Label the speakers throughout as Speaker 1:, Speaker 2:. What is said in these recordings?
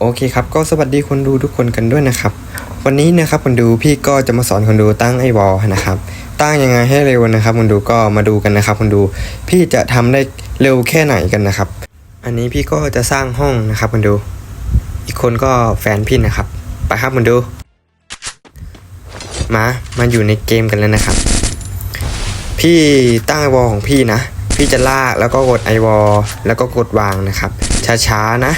Speaker 1: โอเคครับก็สวัสดีคนดูทุกคนกันด้วยนะครับ วันนี้นะครับคนดูพี่ก็จะมาสอนคนดูตั้งไอวอลนะครับ ตั้งยังไงให้เร็วนะครับคนดูก็มาดูกันนะครับคนดู พี่จะทำได้เร็วแค่ไหนกันนะครับ อันนี้พี่ก็จะสร้างห้องนะครับคนดู อีกคนก็แฟนพี่นะครับไปครับคนดู มามาอยู่ในเกมกันแล้วนะครับ พี่ตั้งไอวอลของพี่นะ พี่จะลากแล้วก็กดไอวอลแล้วก็กดวางนะครับ ช้าๆนะ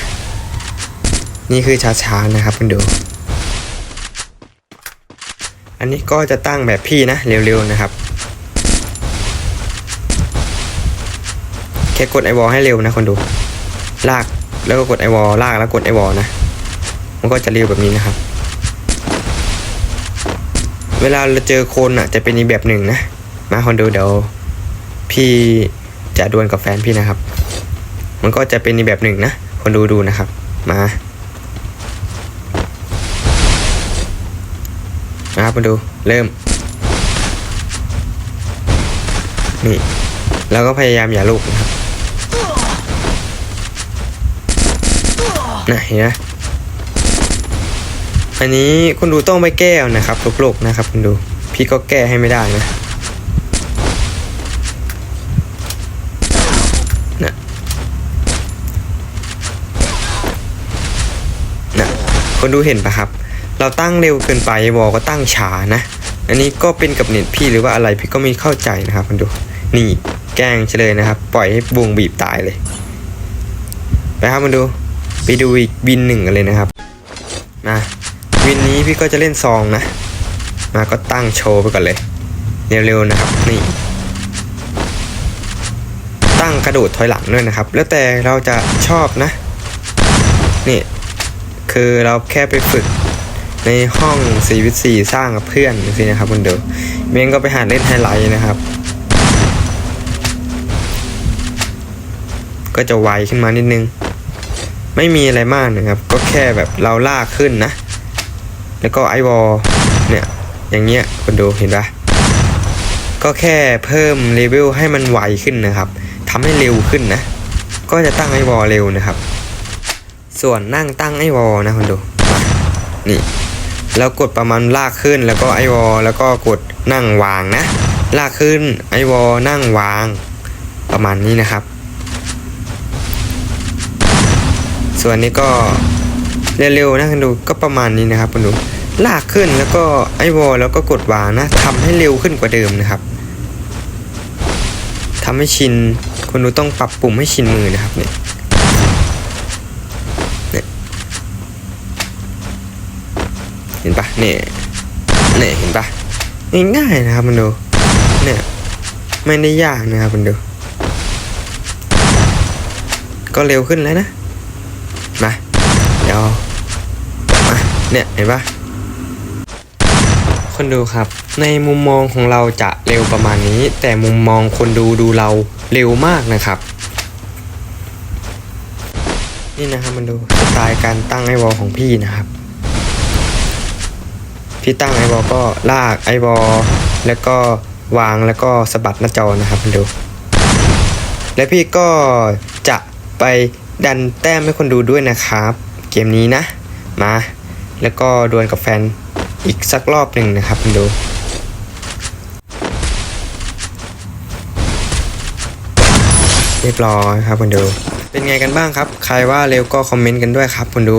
Speaker 1: นี่คือช้าๆนะครับคุณดู อันนี้ก็จะตั้งแบบพี่นะเร็วๆนะครับ แค่กดไอวอลให้เร็วนะคนดู ลากแล้วก็กดไอวอลลากแล้วกดไอวอลนะ มันก็จะเร็วแบบนี้นะครับ เวลาเราเจอคนอะจะเป็นอีกแบบหนึ่งนะ มาคนดูเดี๋ยวพี่จะดวลกับแฟนพี่นะครับ มันก็จะเป็นอีกแบบหนึ่งนะ คนดูดูนะครับ มา นะครับ มาดูเริ่ม นี่ แล้วก็พยายามอย่าลุกนะครับนะเห็นไหมอันนี้คุณดูต้องไปแก้วนะครับลุกๆนะครับคุณดู พี่ก็แก้ให้ไม่ได้นะนะนะคนดูเห็นปะครับ เราตั้งเร็วเกินไปวอลก็ตั้งช้านะ อันนี้ก็เป็นกับเน็ตพี่หรือว่าอะไรพี่ก็ไม่เข้าใจนะครับมันดูนี่แกล้งเฉลยนะครับ ปล่อยให้วงบีบตายเลยไปครับมันดูไปดูอีกวินหนึ่งกันเลยนะครับมาวินนี้พี่ก็จะเล่นซองนะ มาก็ตั้งโชว์ไปก่อนเลยเร็วๆนะครับนี่ตั้งกระโดดถอยหลังด้วยนะครับ แล้วแต่เราจะชอบนะนี่คือเราแค่ไปฝึก ในห้อง4วิสีสร้างกับเพื่อนสินะครับคุณเดอเมงก็ไปหาเล่นไฮไลท์นะครับ ก็จะไวขึ้นมานิดนึง ไม่มีอะไรมากนะครับ ก็แค่แบบเราลากขึ้นนะ แล้วก็ไอวอลเนี่ย อย่างเงี้ยคุณดูเห็นปะก็แค่เพิ่มเลเวลให้มันไวขึ้นนะครับทำให้เร็วขึ้นนะ ก็จะตั้งไอวอลเร็วนะครับ ส่วนนั่งตั้งไอวอลนะคุณดู นี่ แล้วกดประมาณลากขึ้นแล้วก็ไอวอลแล้วก็กดนั่งวางนะ ลากขึ้นไอวอลนั่งวาง ประมาณนี้นะครับ ส่วนนี้ก็เร็วๆนะคุณดูก็ประมาณนี้นะครับคุณดูลากขึ้นแล้วก็ไอวอลแล้วก็กดวางนะทำให้เร็วขึ้นกว่าเดิมนะครับทำให้ชินคุณดูต้องปรับปุ่มให้ชินมือนะครับเนี่ย เนี่ยเนี่ยเห็นปะง่ายๆนะครับมันดูเนี่ยไม่ได้ยากนะครับมันดู ก็เร็วขึ้นแล้วนะมาเดี๋ยวมาเนี่ยเห็นปะคนดูครับ ในมุมมองของเราจะเร็วประมาณนี้ แต่มุมมองคนดูดูเราเร็วมากนะครับนี่นะครับมันดูสไตล์การตั้งไอวอลของพี่นะครับ พี่ตั้งไอวอลก็ลากไอวอลแล้วก็วางแล้วก็สะบัดหน้าจอนะครับคุณดู และพี่ก็จะไปดันแต้มให้คนดูด้วยนะครับ เกมนี้นะ มา แล้วก็ดวลกับแฟนอีกสักรอบหนึ่งนะครับคุณดูเรียบร้อยครับคุณดู เป็นไงกันบ้างครับ ใครว่าเร็วก็คอมเมนต์กันด้วยครับคุณดู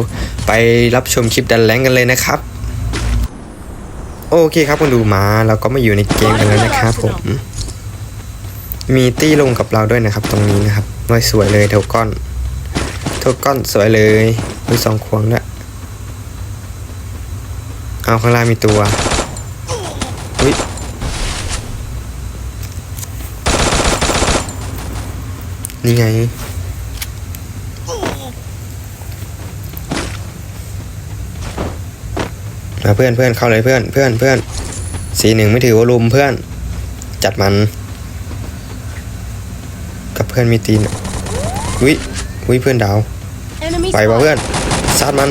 Speaker 1: ไปรับชมคลิปดันแรงกันเลยนะครับ โอเคครับคุณดูมาเราก็มาอยู่ในเกมกันแล้วนะครับผม มีตี้ลงกับเราด้วยนะครับ ตรงนี้นะครับไว้สวยเลยเทวก้อนเทวก้อนสวยเลยมีสองควงด้วยเอาข้างล่างมีตัวอุ้ยนี่ไง มาเพื่อนเพื่อนเข้าเลยเพื่อนเพื่อนเพื่อนสีหนึ่งไม่ถือว่าลุมเพื่อน จัดมัน กับเพื่อนมีตีนวิวิเพื่อนดาว
Speaker 2: Enemy
Speaker 1: ไปว่ะ
Speaker 2: spotted.
Speaker 1: เพื่อนซัดมัน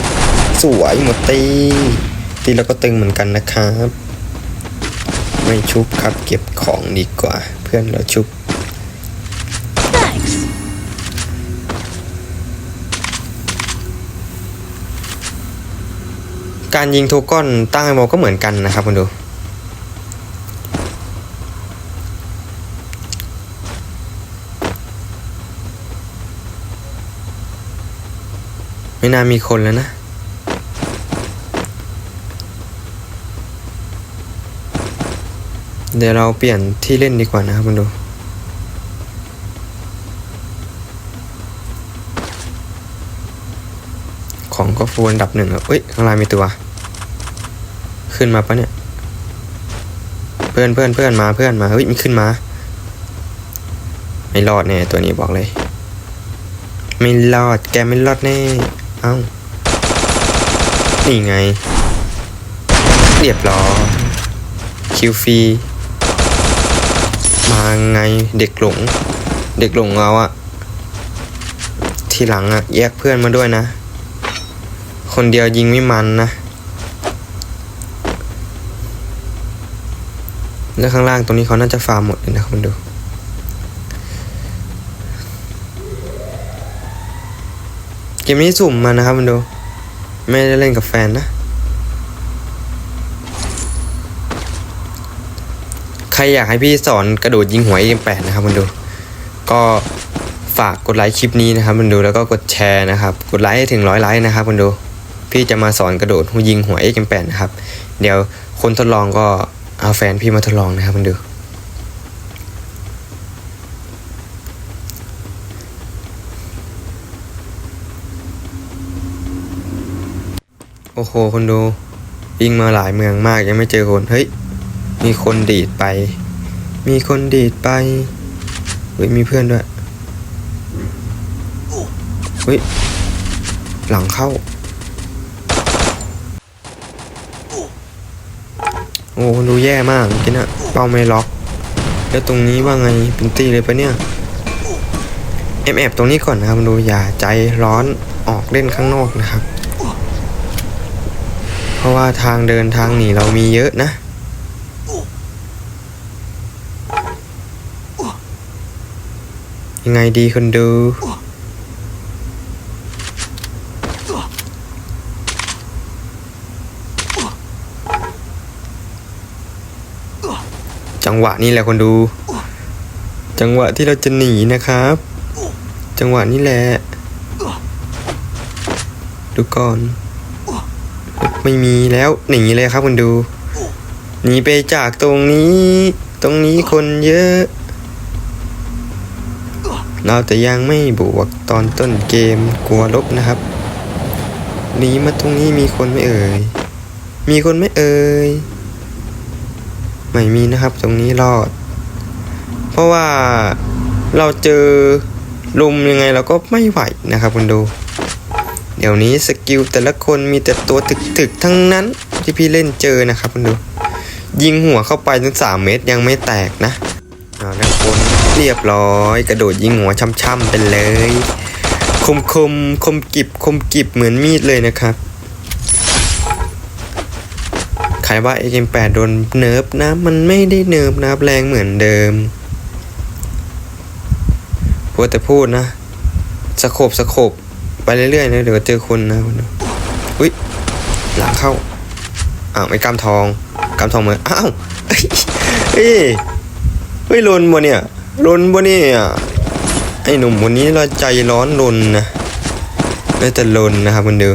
Speaker 1: สวยหมดตีตีแล้วก็ตึงเหมือนกันนะครับ ไม่ชุบครับเก็บของดีกว่า เพื่อนเราชุบ การยิงทูก้อนตั้งไอโมก็เหมือนกันนะครับคุณดู ไม่น่ามีคนแล้วนะเดี๋ยวเราเปลี่ยนที่เล่นดีกว่านะครับคุณดู ของก็ฟูลอันดับหนึ่งอะเอ้ยข้างล่างมีตัว ขึ้นมาปะเนี่ย เพื่อนเพื่อนเพื่อนมาเพื่อนมาเฮ้ยมันขึ้นมา ไม่รอดแน่ตัวนี้บอกเลย ไม่รอดแกไม่รอดแน่ เอ้า นี่ไง เรียบร้อยคิวฟรีมาไงเด็กหลง เด็กหลงเราอะทีหลังอะแยกเพื่อนมาด้วยนะ คนเดียวยิงไม่มันนะ แล้วข้างล่างตรงนี้เขาน่าจะฟาร์มหมดเลยนะคุณดูเกมนี้สุ่มมานะครับคุณดูไม่ได้เล่นกับแฟนนะ ใครอยากให้พี่สอนกระโดดยิงหัวเอ็มแปดนะครับคุณดู ก็ฝากกดไลค์คลิปนี้นะครับคุณดูแล้วก็กดแชร์นะครับ กดไลค์ให้ถึงร้อยไลค์นะครับคุณดู พี่จะมาสอนกระโดดยิงหัวเอ็มแปดนะครับ เดี๋ยวคนทดลองก็ เอาแฟนพี่มาทดลองนะครับคุณดู โอ้โห คนดูยิงมาหลายเมืองมากยังไม่เจอคน เฮ้ย มีคนดีดไป มีคนดีดไป เฮ้ย มีเพื่อนด้วย เฮ้ย หลังเข้า โอ้คนดูแย่มากเมื่อกี้นะเป้าไม่ล็อก แล้วตรงนี้ว่าไงเป็นตีเลยปะเนี่ยแอบแอบตรงนี้ก่อนนะครับดูอย่าใจร้อนออกเล่นข้างนอกนะครับ เพราะว่าทางเดินทางหนีเรามีเยอะนะยังไงดีคนดู จังหวะนี้แหละคนดู จังหวะที่เราจะหนีนะครับ จังหวะนี้แหละ ดูก่อน ไม่มีแล้วหนีเลยครับคุณดู หนีไปจากตรงนี้ ตรงนี้คนเยอะ เราแต่ยังไม่บวกตอนต้นเกมกลัวลบนะครับหนีมาตรงนี้มีคนไม่เอ่ย มีคนไม่เอ่ย ไม่มีนะครับ ตรงนี้รอด เพราะว่าเราเจอลุมยังไงเราก็ไม่ไหวนะครับคุณดู เดี๋ยวนี้สกิลแต่ละคนมีแต่ตัวถึกๆทั้งนั้นที่พี่เล่นเจอนะครับคุณดู ยิงหัวเข้าไปถึงสามเมตรยังไม่แตกนะเอาละคนเรียบร้อย กระโดดยิงหัวช่ำๆไปเลย คมคมคมกิบคมกิบเหมือนมีดเลยนะครับ ใครว่า AK8 โดนเนิร์ฟนะ มันไม่ได้เนิร์ฟนะครับแรงเหมือนเดิมพูดแต่พูดนะสโคบสโคบไปเรื่อยๆนะเดี๋ยวเจอคนนะคุณอุ้ยหลังเข้าอ้าวไม่กำทองกำทองเหมือนอ้าวเอ้ยเอ้ยเฮ้ยลนบ่เนี่ยลนบ่เนี่ยไอ้หนุ่มคนนี้เราใจร้อนลนนะน่าจะลนนะครับคุณดู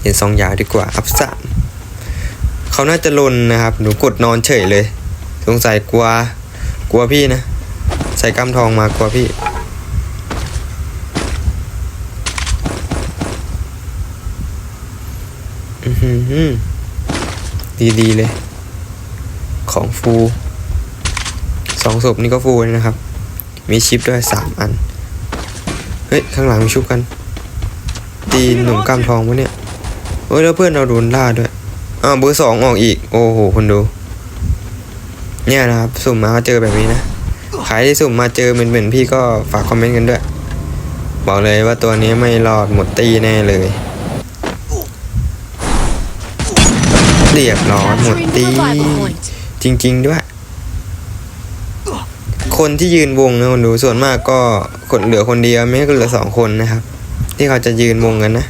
Speaker 1: เห็นสองยาดีกว่าอัพสาม เขาน่าจะลนนะครับ หนูกดนอนเฉยเลย สงสัยกลัว กลัวพี่นะ ใส่กำทองมากลัวพี่อือหือดี ๆ เลย ของฟูสองศพนี่ก็ฟูเลยนะครับ มีชิปด้วยสามอัน เฮ้ย ข้างหลังมีชุบกัน ตีหนุ่มกล้ามทองวะเนี่ย เฮ้ย แล้วเพื่อนเราโดนล่าด้วย อ้าวเบอร์สองออกอีก โอ้โหคนดู เนี่ยนะครับ สุ่มมาก็เจอแบบนี้นะใครที่สุ่มมาเจอเหมือนๆพี่ก็ฝากคอมเมนต์กันด้วย บอกเลยว่าตัวนี้ไม่รอดหมดตีแน่เลย เรียบร้อยหมดตี จริง ๆ ด้วย คนที่ยืนวงนะคนดูส่วนมากก็คนเหลือคนเดียวไม่ก็เหลือสองคนนะครับ ที่เขาจะยืนวงกันนะ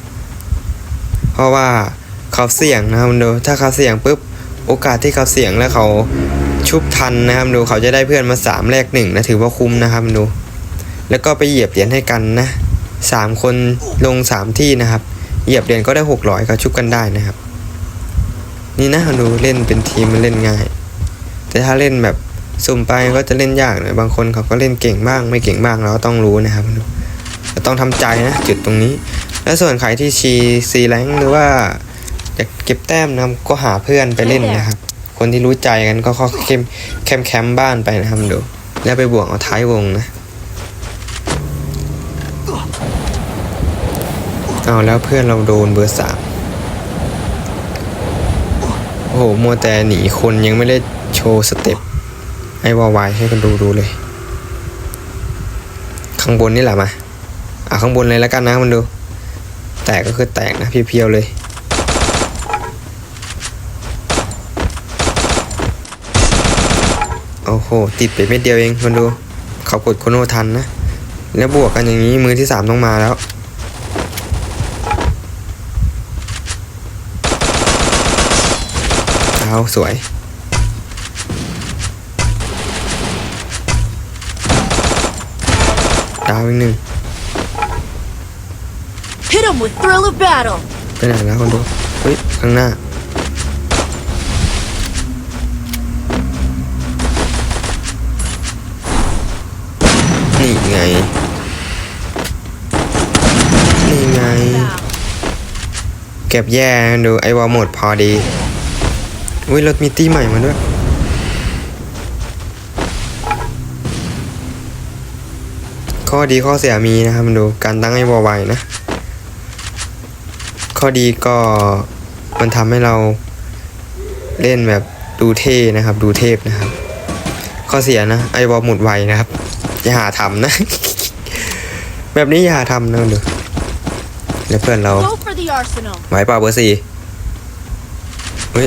Speaker 1: เพราะว่า เขาเสี่ยงนะครับดูถ้าเขาเสี่ยงปุ๊บโอกาสที่เขาเสี่ยงแล้วเขาชุบทันนะครับดูเขาจะได้เพื่อนมาสามแลกหนึ่งนะถือว่าคุ้มนะครับดู แล้วก็ไปเหยียบเหรียญให้กันนะสามคนลงสามที่นะครับ เหยียบเหรียญก็ได้หกร้อยเขาชุบกันได้นะครับ นี่นะดูเล่นเป็นทีมมันเล่นง่าย แต่ถ้าเล่นแบบสุ่มไปก็จะเล่นยากหน่อยบางคนเขาก็เล่นเก่งบ้าง ไม่เก่งบ้างเราก็ต้องรู้นะครับดูต้องทำใจนะจุดตรงนี้ และส่วนใครที่ชีซีแรงหรือว่า อยากเก็บแต้มนะครับก็หาเพื่อนไปเล่นนะครับ คนที่รู้ใจกันก็เข้าเข้มแคมป์แคมป์บ้านไปนะครับดูแล้วไปบวกเอาท้ายวงนะเอาแล้วเพื่อนเราโดนเบอร์สามโอ้โหมัวแต่หนีคนยังไม่ได้โชว์สเต็ปไอ้วาวายให้กันดูดูเลย ข้างบนนี่แหละมาอะข้างบนเลยแล้วกันนะมันดู แตกก็คือแตกนะเพียวๆเลย โอ้โห ติดไปเม็ดเดียวเองมันดู เขากดโคโนทันนะ แล้วบวกกันอย่างนี้มือที่สามต้องมาแล้ว เอาสวยดาวอีกหนึ่ง
Speaker 2: Hit him with thrill of battle.
Speaker 1: ไปไหนแล้วคนดู เฮ้ย ข้างหน้า นี่ ไง นี่ไง เก็บแย่ดูไอวอลหมดพอดีอุ้ยรถมีตี้ใหม่มาด้วยข้อดีข้อเสียมีนะครับมันดูการตั้งไอวอลไวนะ ข้อดีก็มันทำให้เราเล่นแบบดูเท่นะครับ ดูเทพนะครับ ข้อเสียนะไอวอลหมดไวนะครับ อย่าหาทำนะ แบบนี้อย่าหาทำนะดูแล้วเพื่อนเรา
Speaker 2: Go for the arsenal.
Speaker 1: ไหวเปล่าเบอร์สี่เฮ้ย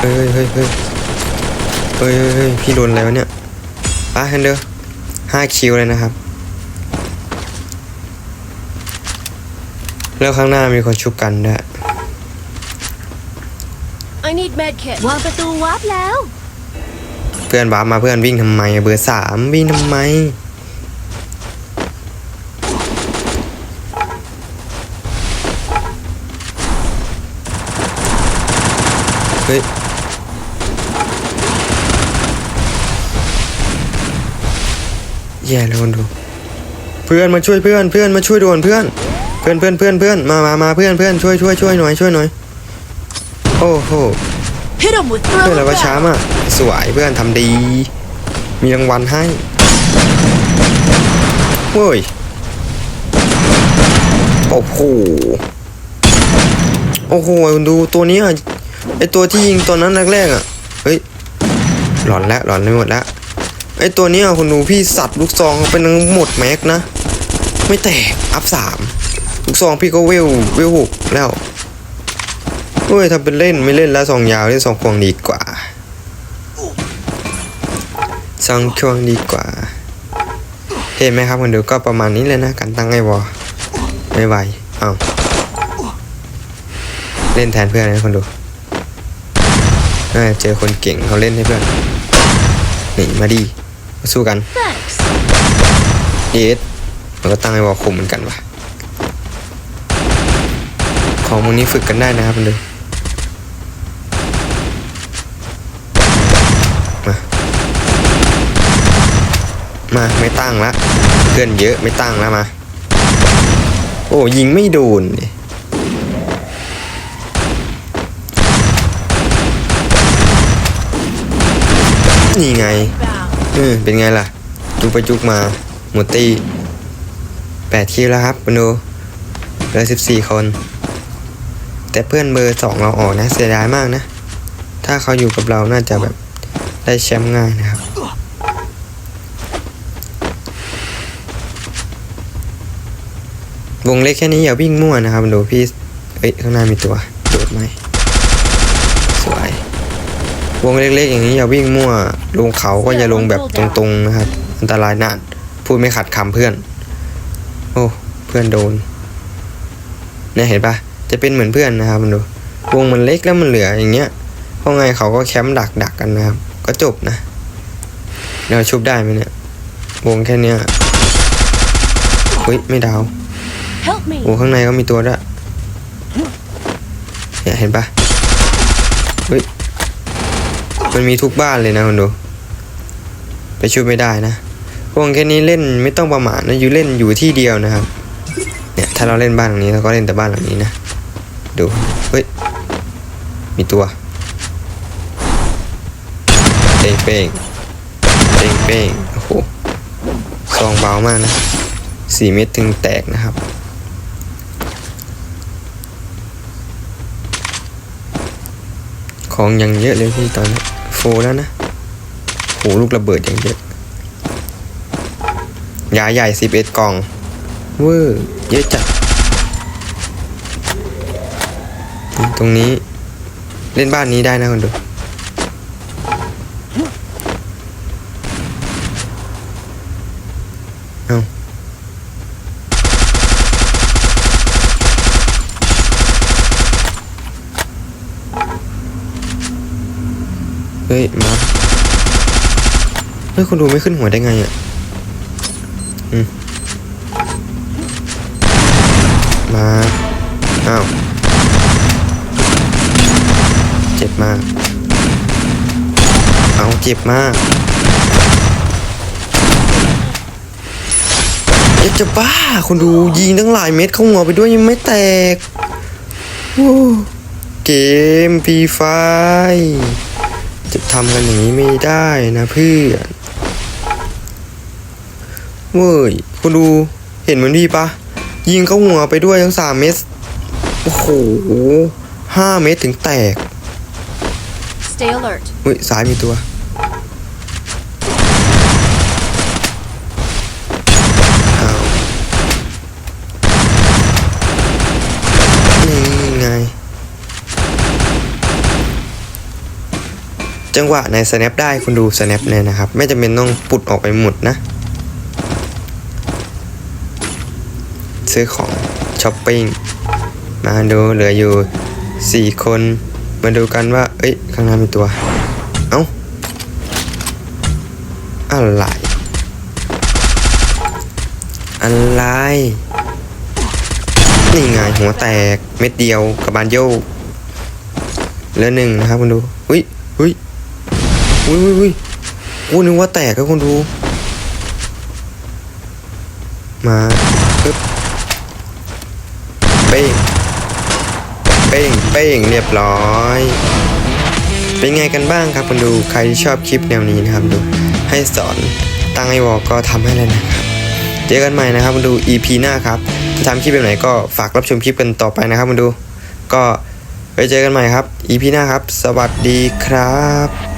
Speaker 1: เฮ้ยเฮ้ยเฮ้ยเฮ้ยเฮ้ยเฮ้ยพี่โดนอะไรวะเนี่ยป้าเฮนเดอร์ห้าคิวเลยนะครับ แล้วข้างหน้ามีคนชุบกันด้วย
Speaker 2: I need med kit. วางประตูวาร์ปแล้ว
Speaker 1: เพื่อนบ้ามาเพื่อนวิ่งทำไมอะเบอร์สามวิ่งทำไม เฮ้ยแย่แล้วคนดู เพื่อนมาช่วยเพื่อนเพื่อนมาช่วยด่วนเพื่อน เพื่อนเพื่อนเพื่อนเพื่อนมามามาเพื่อนเพื่อนช่วยช่วยช่วยหน่อยช่วยหน่อย โอ้โห
Speaker 2: Hit him with
Speaker 1: เพื่อน
Speaker 2: thrill
Speaker 1: เรา
Speaker 2: of
Speaker 1: ก็ช้า
Speaker 2: battle.
Speaker 1: มาก สวยเพื่อนทำดี มีรางวัลให้เว้ยโอ้โหโอ้โหดูตัวนี้อะไอตัวที่ยิงตอนนั้นแรกๆอะเฮ้ยหลอนแล้วหลอนไปหมดแล้วไอตัวนี้อะคุณดูพี่สัตว์ลูกซองเป็นทั้งหมดแม็กนะ ไม่แตกอัพสามลูกซองพี่ก็เวลเวลหกแล้วเฮ้ยทำเป็นเล่นไม่เล่นแล้วซองยาวเล่นซองควงดีกว่า ซองควงดีกว่า เห็นไหมครับคุณดูก็ประมาณนี้เลยนะการตั้งไอ้วอไม่ไหวเอาเล่นแทนเพื่อนนะคนดูเจอคนเก่งเขาเล่นให้เพื่อนนี่มาดีมาสู้กันเยสมันก็ตั้งไอ้วอคุมเหมือนกันวะของพวกนี้ฝึกกันได้นะครับคุณดู มาไม่ตั้งละเพื่อนเยอะไม่ตั้งแล้วมา โอ้ยิงไม่โดนนี่ไงเออเป็นไงล่ะ จุกไปจุกมาหมดตีแปดคิวแล้วครับคุณดูเหลือสิบสี่คน แต่เพื่อนเบอร์สองเราออกนะ เสียดายมากนะ ถ้าเขาอยู่กับเราน่าจะแบบได้แชมป์ง่ายนะครับ วงเล็กแค่นี้อย่าวิ่งมั่วนะครับดูพี่เอ้ยข้างหน้ามีตัวโดดไหมสวยวงเล็กๆอย่างนี้อย่าวิ่งมั่ว ลงเขาก็อย่าลงแบบตรงๆนะครับ อันตรายนานพูดไม่ขัดคำเพื่อน โอ้เพื่อนโดนเนี่ยเห็นปะจะเป็นเหมือนเพื่อนนะครับมันดูวงมันเล็กแล้วมันเหลืออย่างเงี้ยเพราะไงเขาก็แคมป์ดักดักกันนะครับ ก็จบนะเราชุบได้ไหมเนี่ยวงแค่เนี้ยอุ้ยไม่ดาว
Speaker 2: Help me.
Speaker 1: โอ้ข้างในก็มีตัวด้วยเนี่ยเห็นปะเฮ้ยมันมีทุกบ้านเลยนะคุณดู ไปช่วยไม่ได้นะพวกแค่นี้เล่นไม่ต้องประมาทนะอยู่เล่นอยู่ที่เดียวนะครับ เนี่ยถ้าเราเล่นบ้านหลังนี้เราก็เล่นแต่บ้านหลังนี้นะ ดู เฮ้ย มีตัวเป้งเป้งเป้งเป้งโอ้โหซองเบามากนะสี่เม็ดถึงแตกนะครับ ของยังเยอะเลยพี่ตอนนี้โฟแล้วนะโหลูกระเบิดอย่างเยอะยาใหญ่สิบเอ็ดกล่องเวอร์เยอะจัดตรงนี้เล่นบ้านนี้ได้นะคนดูเอา เฮ้ยมาเฮ้ยคนดูไม่ขึ้นหัวได้ไงอะอืมมาอ้าวเจ็บมาก เอาเจ็บมากเอ๊ะจะบ้าคนดูยิงตั้งหลายเม็ดเข้าหัวไปด้วยยังไม่แตกโอ้เกมพีไฟ จะทำกันอย่างนี้ไม่ได้นะเพื่อนเว้ยคุณดูเห็นเหมือนพี่ปะ ยิงเข้าหัวไปด้วยทั้งสามเม็ดโอ้โหห้าเม็ดถึงแตก
Speaker 2: Stay alert.
Speaker 1: อุ้ยซ้ายมีตัวอ้าวนี่ไง จังหวะใน snap ได้คุณดู snap เนี่ยนะครับ ไม่จำเป็นต้องปุดออกไปหมดนะ ซื้อของช้อปปิ้งมาดูเหลืออยู่ 4 คน มาดูกันว่า เอ้ย ข้างหน้ามีตัว เอ้า อะไร อะไร นี่ไงหัวแตกเม็ดเดียวกับบานโยกเหลือหนึ่งนะครับคุณดูอุ้ยอุ้ย อุ้ยอุ้ยอุ้ยโอ้นึกว่าแตกครับคุณดู มาปึ๊บเป้งเป้งเป้งเรียบร้อย เป็นไงกันบ้างครับคุณดู ใครที่ชอบคลิปแนวนี้นะครับดู ให้สอนตั้งไอวอลก็ทำให้แล้วนะครับ เจอกันใหม่นะครับคุณดู EP หน้าครับ จะทำคลิปแบบไหนก็ฝากรับชมคลิปกันต่อไปนะครับคุณดู ก็ไปเจอกันใหม่ครับ EP หน้าครับ สวัสดีครับ